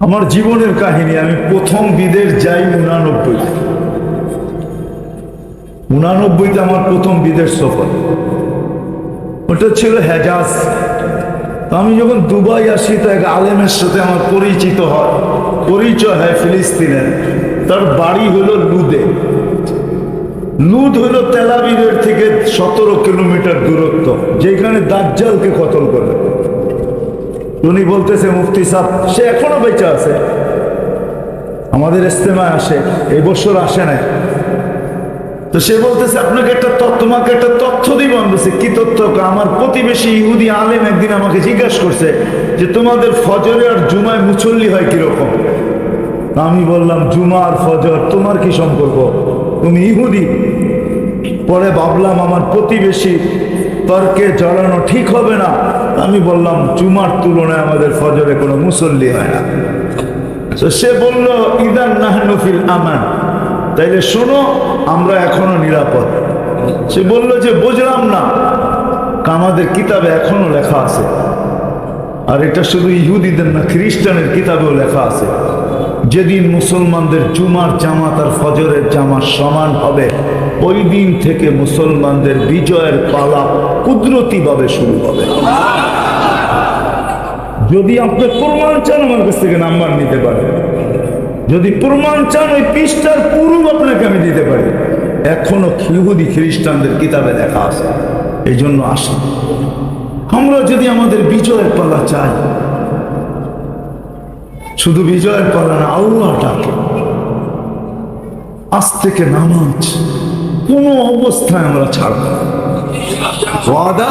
আমার জীবনের কাহিনী, আমি প্রথম বিদেশ যাই উনানব্বই উনানব্বইতে আমার প্রথম বিদেশ সফর। ওটা ছিল হেজাজ। আমি যখন দুবাই আসি, তো এক আলেমের সাথে আমার পরিচিত হয়। পরিচয় হয় ফিলিস্তিনের। তার বাড়ি হলো লুদে। লুদ হলো তেলাবিদের থেকে সতেরো কিলোমিটার দূরত্ব, যেখানে দাজ্জালকে কতল করে। উনি বলতেছে, মুফতি সাহ সে এখনও বেঁচে আছে। আমাদের ইস্তেমায় আসে, এই বছর আসে নাই। তো সে বলতেছে, আপনাকে একটা তোমাকে একটা তথ্য দিব আমি। কি তথ্য? আমার প্রতিবেশী ইহুদি আলেম একদিন আমাকে জিজ্ঞাসা করছে যে, তোমাদের ফজরে আর জুমায় মুসল্লি হয় কীরকম? আমি বললাম, জুমা আর ফজর, তোমার কি সম্পর্ক? তুমি ইহুদি। পরে ভাবলাম, আমার প্রতিবেশী তর্কে জড়ানো ঠিক হবে না। আমি বললাম, জুমার তুলনায় আমাদের ফজরে কোনো মুসল্লি হয় না। তো সে বলল, ইদান নাহনুফিল আমান। তাইলে শোনো, আমরা এখনও নিরাপদ। সে বলল যে, বুঝলাম না, আমাদের কিতাবে এখনও লেখা আছে। আর এটা শুধু ইহুদিদের না, খ্রিস্টানের কিতাবেও লেখা আছে। যেদিন মুসলমানদের জুমার জামাত আর ফজরের জামাত সমান হবে, ওই দিন থেকে মুসলমানদের বিজয়ের পালা কুদরতিভাবে শুরু হবে। যদি আপনি প্রমাণ চান, আমার কাছ থেকে নাম্বার নিতে পারেন যদি প্রমাণ চান, ওই পৃষ্ঠার পুরুষ আপনাকে আমি দিতে পারি। এখনও ইহুদি খ্রিস্টানদের কিতাবে দেখা আছে। এই জন্য আসি। আমরা যদি আমাদের বিজয়ের পালা চাই, শুধু বিজয়ের পালা না আল্লাহ আজ থেকে নামাজ কোনো অবস্থায় আমরা ছাড়ব ওয়াদা?